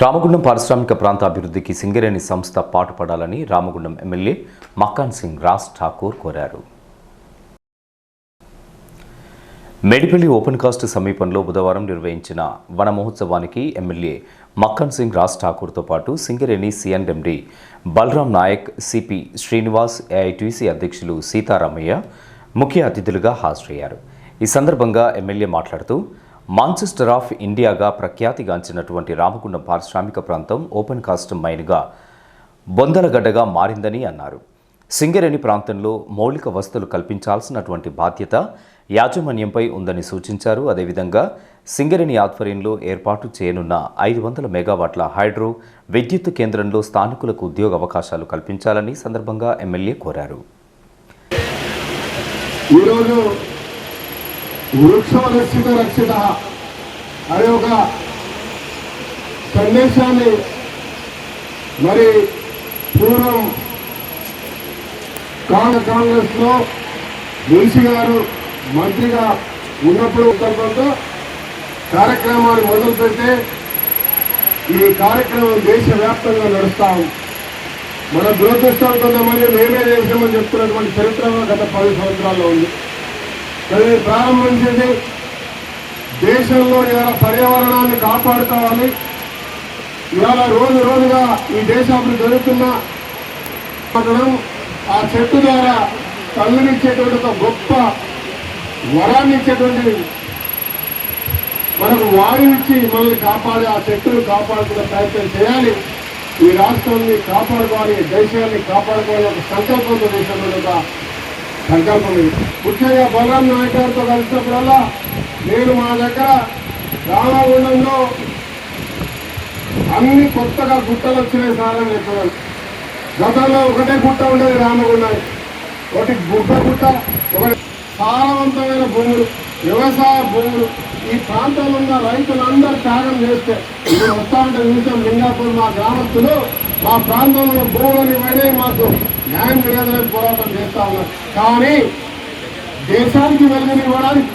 రామగుండం పారిశ్రామిక ప్రాంత అభివృద్ధికి సింగరేణి సంస్థ పాటుపడాలని రామగుండం ఎమ్మెల్యే మక్కాన్ సింగ్ రాజ్ ఠాకూర్ కోరారు. మేడిపల్లి ఓపెన్ కాస్ట్ సమీపంలో బుధవారం నిర్వహించిన వన మహోత్సవానికి ఎమ్మెల్యే మక్కన్ సింగ్ రాజ్ ఠాకూర్తో పాటు Singareni C and MD Balaram Naik CP Srinivas AITC అధ్యక్షులు సీతారామయ్య ముఖ్య అతిథులుగా హాజరయ్యారు. ఈ సందర్భంగా ఎమ్మెల్యే మాట్లాడుతూ మాంచెస్టర్ ఆఫ్ ఇండియాగా ప్రఖ్యాతిగాంచినటువంటి రామగుండం పారిశ్రామిక ప్రాంతం ఓపెన్ కాస్ట్ మైన్గా బొందలగడ్డగా మారిందని అన్నారు. సింగరేణి ప్రాంతంలో మౌలిక వసతులు కల్పించాల్సినటువంటి బాధ్యత యాజమాన్యంపై ఉందని సూచించారు. అదేవిధంగా సింగరేణి ఆధ్వర్యంలో ఏర్పాటు చేయనున్న ఐదు వందల మెగావాట్ల హైడ్రో విద్యుత్ కేంద్రంలో స్థానికులకు ఉద్యోగ అవకాశాలు కల్పించాలని సందర్భంగా ఎమ్మెల్యే కోరారు. ఈరోజు వృక్షరక్షిత రక్షిత అనే ఒక సందేశాన్ని మరి పూర్వం కాంగ్రెస్ కాంగ్రెస్లో మున్సి గారు మంత్రిగా ఉన్నప్పుడు సందర్భంతో కార్యక్రమాన్ని మొదలుపెడితే ఈ కార్యక్రమం దేశవ్యాప్తంగా నడుస్తాం ఉంది. మన దురదృష్టం కొంతమంది మేమే చేసామని చెప్తున్నటువంటి చరిత్ర గత పది సంవత్సరాల్లో ఉంది. మరి ప్రారంభించింది. దేశంలో ఇవాళ పర్యావరణాన్ని కాపాడుకోవాలి. ఇవాళ రోజు రోజుగా ఈ దేశాభివృద్ధి జరుగుతున్న ఆ చెట్టు ద్వారా తల్లినిచ్చేటువంటి ఒక గొప్ప వరాన్ని ఇచ్చేటువంటి మనకు వాయువిచ్చి మనల్ని కాపాడి ఆ చెట్టును కాపాడుకునే ప్రయత్నం చేయాలి. ఈ రాష్ట్రాన్ని కాపాడుకోవాలి దేశాన్ని కాపాడుకోవాలి ఒక సంకల్పంతో దేశంలో ఒక సంకల్పం ఇది. ముఖ్యంగా బలరాం నాయక్ గారితో కలిసినప్పుడల్లా నేను మా దగ్గర రామగుండంలో అన్ని కొత్తగా గుట్టలు వచ్చినాయి సార్ అని చెప్పాను గతంలో ఒకటే గుట్ట ఉండేది రామగుండం. ఒకటి గుట్ట గుట్ట ఒకటి సారవంతమైన భూములు వ్యవసాయ భూములు. ఈ ప్రాంతంలో ఉన్న రైతులందరూ త్యాగం చేస్తే ఇప్పుడు వస్తా ఉంటే చూసాం లింగాపూర్ మా గ్రామస్తులు. మా ప్రాంతంలో భూములు ఇవన్నీ మాకు న్యాయం తెలియదని పోరాటం చేస్తా ఉన్నారు. కానీ దేశానికి వెలుగునివ్వడానికి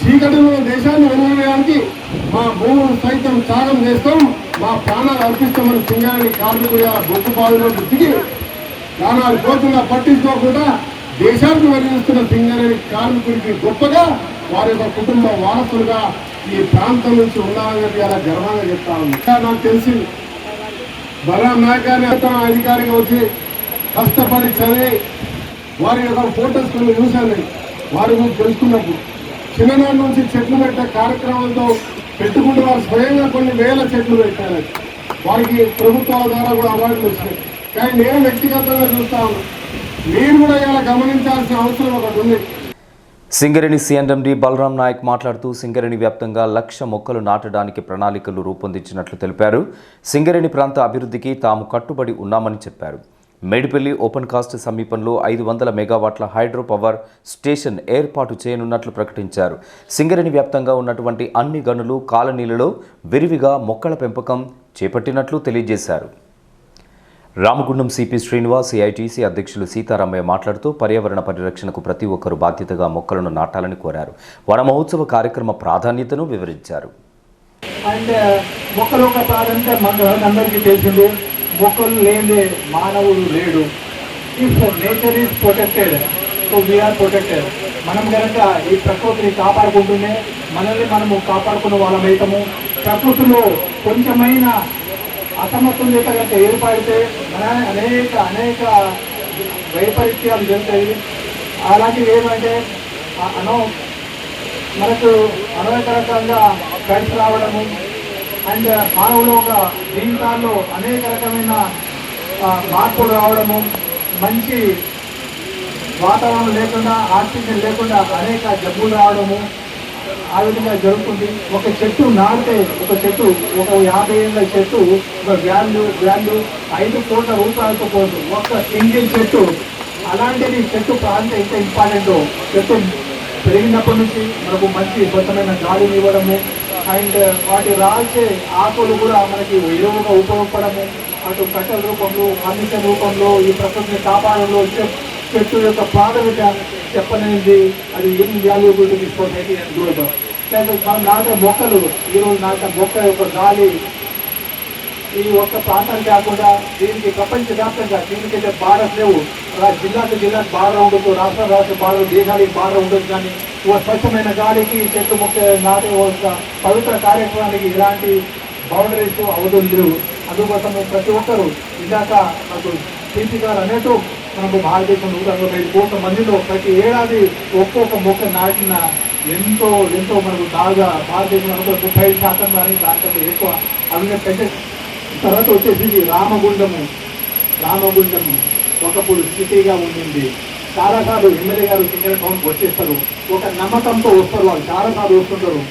చీకటిలో దేశాన్ని వెలుగునివ్వడానికి మా భూములు సైతం త్యాగం చేస్తాం మా ప్రాణాలు అర్పిస్తామని సింగారెడ్డి కార్మికుల బొగ్గు బావిలో దిగి ప్రాణాలు పోతున్నా పట్టించుకోకుండా దేశానికి వెలిగిస్తున్న సింగారెడ్డి కార్మికుడికి గొప్పగా వారి యొక్క కుటుంబ వారసులుగా ఈ ప్రాంతం నుంచి ఉన్నారని చెప్పి అలా గర్వంగా చెప్తా ఉంది నాకు తెలిసింది బలరాం నాయక్ గారిని అధికారిగా వచ్చి కష్టపడి చదివి వారి యొక్క ఫోటోస్ కొన్ని చూశాను. వారి గురించి తెలుసుకున్నప్పుడు. చిన్ననాటి నుంచి చెట్లు పెట్టే కార్యక్రమాలతో పెట్టుకుంటూ వారు స్వయంగా కొన్ని వేల చెట్లు పెట్టారు. వారికి ప్రభుత్వాల ద్వారా కూడా అవార్డులు వచ్చినాయి కానీ నేను వ్యక్తిగతంగా చూస్తాను మీరు కూడా ఇలా గమనించాల్సిన అవసరం ఒకటి ఉంది. సింగరేణి సిఎండి బలరాం నాయక్ మాట్లాడుతూ సింగరేణి వ్యాప్తంగా లక్ష మొక్కలు నాటడానికి ప్రణాళికలు రూపొందించినట్లు తెలిపారు. సింగరేణి ప్రాంత అభివృద్ధికి తాము కట్టుబడి ఉన్నామని చెప్పారు. మేడిపల్లి ఓపెన్ కాస్ట్ సమీపంలో ఐదు వందల మెగావాట్ల హైడ్రో పవర్ స్టేషన్ ఏర్పాటు చేయనున్నట్లు ప్రకటించారు. సింగరేణి వ్యాప్తంగా ఉన్నటువంటి అన్ని గనులు కాలనీలలో విరివిగా మొక్కల పెంపకం చేపట్టినట్లు తెలియజేశారు. రామగుండం సిపి శ్రీనివాస్ ఏఐటీసీ అధ్యక్షులు సీతారామయ్య మాట్లాడుతూ పర్యావరణ పరిరక్షణకు ప్రతి ఒక్కరూ బాధ్యతగా మొక్కలను నాటాలని కోరారు. వన మహోత్సవ కార్యక్రమ ప్రాధాన్యతను వివరించారు. అండ్ మొక్కల యొక్క ప్రాధాన్యత అందరికీ మొక్కలు లేని మానవుడు లేడు. If nature is protected so we are protected మనం కనుక ఈ ప్రకృతిని కాపాడుకుంటూనే మనల్ని మనము కాపాడుకున్న వాళ్ళమైతాము ప్రకృతిలో కొంచెమైన అసమతుల్యత కనుక ఏర్పడితే మన అనేక అనేక వైపరీత్యాలు జరుగుతాయి. అలాంటివి ఏమంటే అనో మనకు అనేక రకంగా కలిసి రావడము అండ్ మానవులు ఒక జీవితాల్లో అనేక రకమైన మార్పులు రావడము మంచి వాతావరణం లేకుండా ఆక్సిజన్ లేకుండా అనేక జబ్బులు రావడము ఆ విధంగా జరుగుతుంది. ఒక చెట్టు నాటితే ఒక చెట్టు ఒక యాభై ఏళ్ళ చెట్టు ఒక వ్యాల్యూ వ్యాల్యూ ఐదు కోట్ల రూపాయలతో పోదు. ఒక సింగిల్ చెట్టు అలాంటిది చెట్టు ప్రాంతం ఎంత ఇంపార్టెంట్ చెట్టు పెరిగినప్పటి నుంచి మనకు మంచి స్వచ్ఛమైన గాలిని ఇవ్వడము అండ్ వాటి రాల్చే ఆకులు కూడా మనకి ఎరువుగా ఉపయోగపడము. అటు కట్టెల రూపంలో ఫర్నిచర్ రూపంలో ఈ ప్రకృతిని కాపాడంలో చెట్టు యొక్క ప్రాథమిక చెప్పనేది అది ఏం valuable to society and growth మనం నాటే మొక్కలు ఈరోజు నాటే మొక్క యొక్క గాలి ఈ ఒక్క ప్రాంతం కాకుండా దీనికి ప్రపంచవ్యాప్తంగా దీనికైతే భారత్ లేవు. అలా జిల్లాకు జిల్లాకు బార్డర్ ఉండదు రాష్ట్ర రాష్ట్ర బాగా దేశానికి బాగా ఉండొచ్చు కానీ ఓ స్వచ్ఛమైన గాలికి చెట్టు మొక్క నాటి పవిత్ర కార్యక్రమానికి ఇలాంటి బౌండరీస్ అవధులు లేవు. అందుకోసం ప్రతి ఒక్కరూ ఇందాక నాకు సిపి గారు అన్నట్టు మనకు భారతదేశం నూట అరవై ఐదు కోట్ల మందిలో ప్రతి ఏడాది ఒక్కొక్క మొక్క నాటిన ఎంతో ఎంతో మనకు బాగా భారతదేశం అనుకో ముప్పై ఐదు శాతం కానీ దానికంటే ఎక్కువ అవి పెద్ద. తర్వాత వచ్చేసి రామగుండము. రామగుండము. ఒకప్పుడు సిటీగా ఉండింది. చాలాసార్లు ఎమ్మెల్యే గారు సింగర్ టౌన్కి వచ్చేస్తారు ఒక నమ్మకంతో వస్తారు వాళ్ళు. చాలాసార్లు వస్తుంటారు.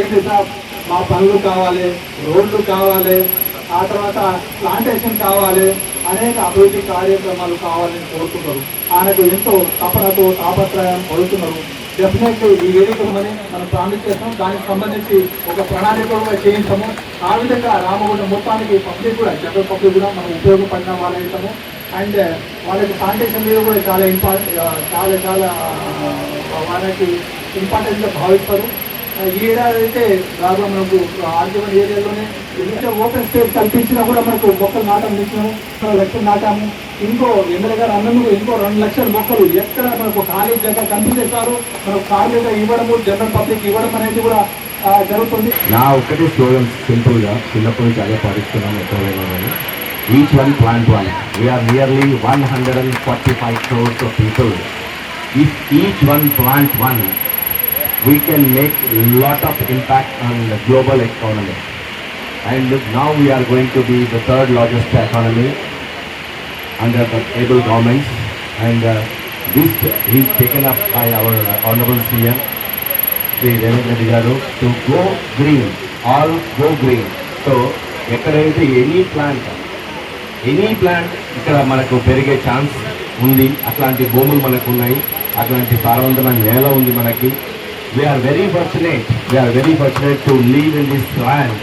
ఏంటి సార్ మా పనులు కావాలి రోడ్లు కావాలి ఆ తర్వాత ప్లాంటేషన్ కావాలి అనేక అభివృద్ధి కార్యక్రమాలు కావాలని కోరుకుంటారు. ఆయనకు ఎంతో తపనతో తాపత్రయం పడుతున్నారు. డెఫినెట్లీ ఈ వేదికమని మనం ప్రామిస్ చేస్తాం దానికి సంబంధించి ఒక ప్రణాళిక కూడా చేయించాము. ఆ విధంగా రామగుండ మొత్తానికి పబ్లిక్ కూడా జనరల్ పబ్లిక్ కూడా మనం ఉపయోగపడిన వాళ్ళైతాము అండ్ వాళ్ళకి ప్లాంటేషన్ మీద కూడా చాలా ఇంపార్టెంట్ చాలా చాలా వారికి వాళ్ళకి ఇంపార్టెంట్గా భావిస్తారు. ఈ ఏడాది అయితే దాదాపు మనకు ఆర్గ్యుమెంట్ ఏరియాలోనే ఎంత ఓపెన్ స్పేస్ కల్పించినా కూడా మనకు మొక్కలు నాటం ఇచ్చినాము లక్షలు నాటాము. ఇంకో ఎమ్మెల్యే గారు అన్నందుకు ఇంకో రెండు లక్షల మొక్కలు ఎక్కడ మనకు ఖాళీ జగ కనిపించేస్తారు మనకు ఖాళీగా ఇవ్వడము జనరల్ పబ్లిక్ ఇవ్వడం అనేది కూడా జరుగుతుంది. నా ఒక్కటే స్లోగన్ సింపుల్గా చిన్నప్పటి నుంచి అదే పాటిస్తున్నాను ఎక్కడైనా కానీ each one plant one we are nearly one hundred and forty five crores of people if each one plant one we can make lot of impact on the global economy. And now we are going to be the third largest economy under the able government. And uh, this is taken up by our uh, Honorable CM, Sri Devendra Reddy Garu, to go green, all go green. So, ఎక్కడైతే any plant any plant ఇక్కడ మనకు పెరిగే chance ఉంది. అట్లాంటి భూములు మనకు ఉన్నాయి అట్లాంటి సారవంతమైన నేల ఉంది మనకి. We are very fortunate we are very fortunate to leave in this land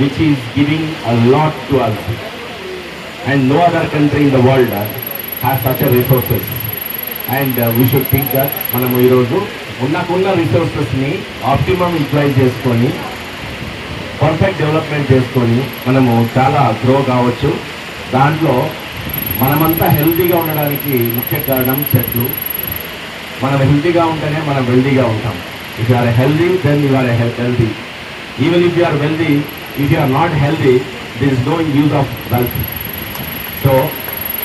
which is giving a lot to us and no other country in the world has such resources and we should think that మనము ఈరోజు ఉన్నకున్న రిసోర్సెస్ని optimum utilise చేసుకొని perfect development చేసుకొని మనము చాలా grow కావచ్చు. దాంట్లో మనమంతా హెల్తీగా ఉండడానికి ముఖ్య కారణం చెట్లు. మనం హెల్తీగా ఉంటేనే మనం వెల్దీగా ఉంటాం. If you are healthy then you are healthy even if you are wealthy if you are not healthy there is no use of wealth so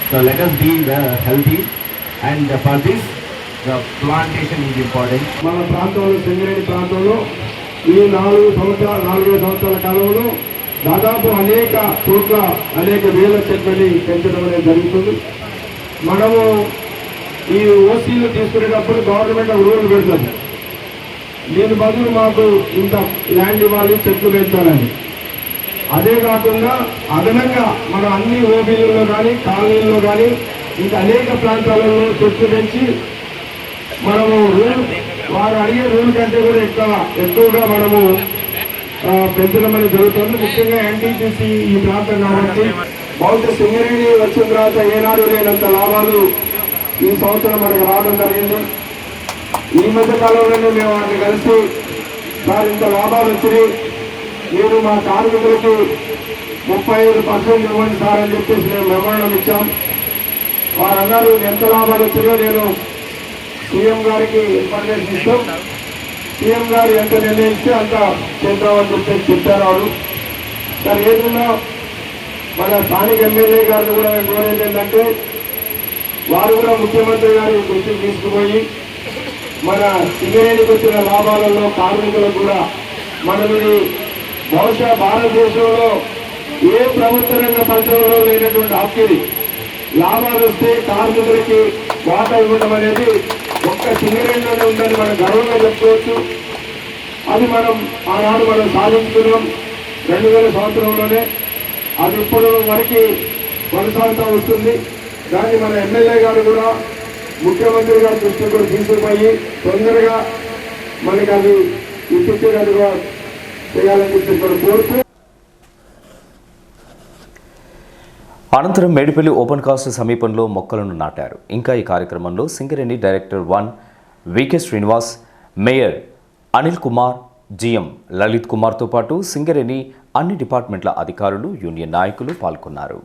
so let us be healthy and for this the plantation is important మన ప్రాంతంలో సింగరేణి ప్రాంతంలో ఈ నాలుగు సంవత్సరాల నాలుగైదు సంవత్సరాల కాలంలో దాదాపు అనేక కోట్ల అనేక వేల చెట్లని పెంచడం అనేది జరుగుతుంది. మనము ఈ ఓసీలు తీసుకునేటప్పుడు గవర్నమెంట్ రూల్ పెడుతుంది. దీని బదులు మాకు ఇంత ల్యాండ్ ఇవ్వాలి చెట్లు పెంచాలని. అదే కాకుండా అదనంగా మనం అన్ని ఓబీలలో కానీ కాలనీల్లో కానీ ఇంకా అనేక ప్రాంతాలలో చెట్లు పెంచి మనము రూల్ వారు అడిగే రూల్ కంటే కూడా ఎక్కువ ఎక్కువగా మనము పెంచడం అనేది జరుగుతుంది. ముఖ్యంగా ఎన్టీసీసీ ఈ ప్రాంతం కాబట్టి బహుశా సింగరేణి వచ్చిన తర్వాత ఏనాడు లేనంత లాభాలు ఈ సంవత్సరం మనకు రావడం జరిగింది. ఈ మధ్య కాలంలోనే మేము వారిని కలిసి సార్ ఇంత లాభాలు వచ్చినాయి. మీరు మా కార్మికులకి ముప్పై ఐదు పర్సెంట్ ఇవ్వండి సార్ అని చెప్పేసి మేము మెమోరం ఇచ్చాం. వారందరూ ఎంత లాభాలు వచ్చినాయో నేను సీఎం గారికి ఇన్ఫర్మేషన్ ఇస్తాం. సీఎం గారు ఎంత నిర్ణయిస్తే అంత చేద్దామని చెప్పేసి చెప్పారు వాళ్ళు సరే మన స్థానిక ఎమ్మెల్యే గారిని కూడా మేము కోరేది ఏంటంటే వారు కూడా ముఖ్యమంత్రి గారి దృష్టికి తీసుకుపోయి మన సింగరేణికి వచ్చిన లాభాలలో కార్మికులకు కూడా మనది బహుశా భారతదేశంలో ఏ ప్రభుత్వ రంగ పరిశ్రమలో లేనటువంటి హక్కు ఇది లాభాలు వస్తే కార్మికులకి వాటా ఇవ్వడం అనేది ఒక్క సింగరేణిలోనే ఉందని మనం గర్వంగా చెప్పుకోవచ్చు. అది మనం ఆనాడు మనం సాధించుకున్నాం రెండు వేల సంవత్సరంలోనే. అది ఇప్పుడు వరకు కొనసాగుతూ వస్తుంది. దాన్ని మన ఎమ్మెల్యే గారు కూడా ముఖ్యమంత్రి గారి దృష్టికి కూడా తీసుకుపోయి తొందరగా మనకి అది ఇప్పించేటట్టుగా చేయాలని చెప్పి కూడా కోరుతూ అనంతరం మేడిపల్లి ఓపెన్ కాస్ట్ సమీపంలో మొక్కలను నాటారు. ఇంకా ఈ కార్యక్రమంలో Singareni director one V K Srinivas mayor Anil Kumar GM Lalit కుమార్తో పాటు సింగరేణి అన్ని డిపార్ట్మెంట్ల అధికారులు యూనియన్ నాయకులు పాల్గొన్నారు.